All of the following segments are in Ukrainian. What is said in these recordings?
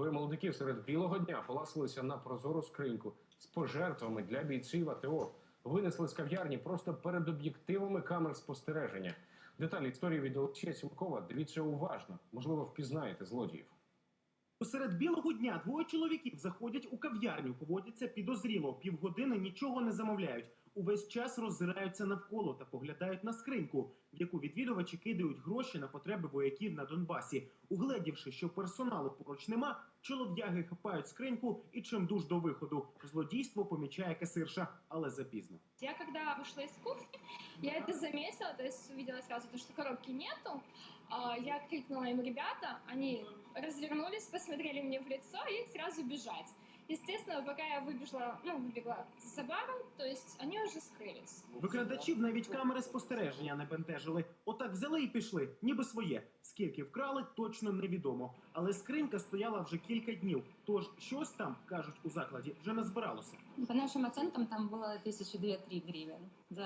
Двоє молодиків серед білого дня поласилися на прозору скриньку з пожертвами для бійців АТО. Винесли з кав'ярні просто перед об'єктивами камер спостереження. Деталі історії від Олексія Сімкова дивіться уважно. Можливо, впізнаєте злодіїв. Посеред білого дня двоє чоловіків заходять у кав'ярню, поводяться підозріло. Півгодини нічого не замовляють. Увесь час роззираються навколо та поглядають на скриньку, в яку відвідувачі кидають гроші на потреби вояків на Донбасі. Угледівши, що персоналу поруч нема, чолов'яги хапають скриньку і чимдуж до виходу. Злодійство помічає касирша, але запізно. Я когда вышла из кухни, я это заметила, то есть увидела сразу, коробки нету. Я крикнула им ребята, они развернулись, посмотрели мне в лицо и сразу бежать. Естественно, пока я выбежала, ну, выбегла за баром, то есть они уже скрылись. Викрадачів навіть камери спостереження не бентежили. Отак взяли і пішли, ніби своє. Скільки вкрали, точно невідомо. Але скринька стояла вже кілька днів. Тож щось там кажуть у закладі вже не збиралося. По нашим оценкам, там было тысячи две-три гривен. За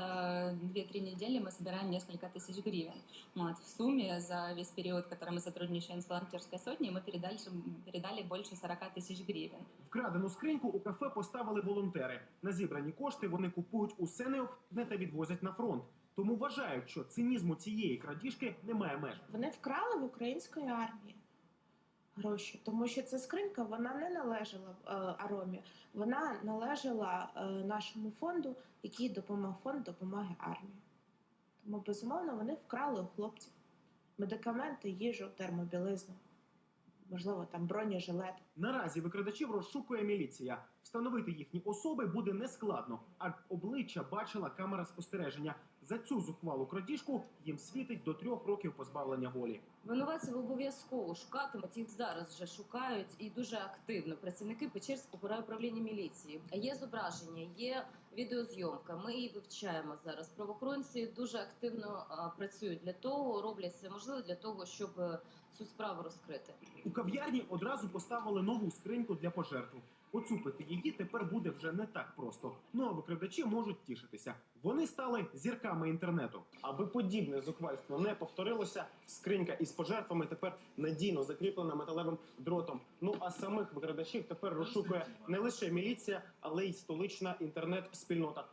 2-3 недели мы собираем несколько тысяч гривен. Вот. В сумме за весь период, который мы сотрудничаем с волонтерской сотней, мы передали, передали больше 40 тысяч гривен. Вкрадену скриньку у кафе поставили волонтери. На зібрані кошти вони купують усе необхідне та відвозять на фронт. Тому вважають, що цинізму цієї крадіжки немає меж. Вони вкрали в української армії гроші, тому що ця скринька вона не належала е, Аромі, вона належала е, нашому фонду, який допомагав фонд допомоги армії. Тому безумовно вони вкрали у хлопців медикаменти, їжу, термобілизну, можливо, там бронежилет. Наразі викрадачів розшукує міліція. Встановити їхні особи буде нескладно, а обличчя бачила камера спостереження. За цю зухвалу крадіжку їм світить до трьох років позбавлення волі. Винуватців обов'язково шукатимуть, їх зараз вже шукають і дуже активно. Працівники Печерського райуправління міліції. Є зображення, є відеозйомка. Ми її вивчаємо зараз. Правоохоронці дуже активно працюють для того, роблять все можливе для того, щоб е, цю справу розкрити. У кав'ярні одразу поставили нову скриньку для пожертв. Поцупити її тепер буде вже не так просто. Ну а викрадачі можуть тішитися. Вони стали зірками інтернету. Аби подібне зухвальство не повторилося, скринька із пожертвами тепер надійно закріплена металевим дротом. Ну а самих викрадачів тепер розшукує не лише міліція, але й столична інтернет-спільнота.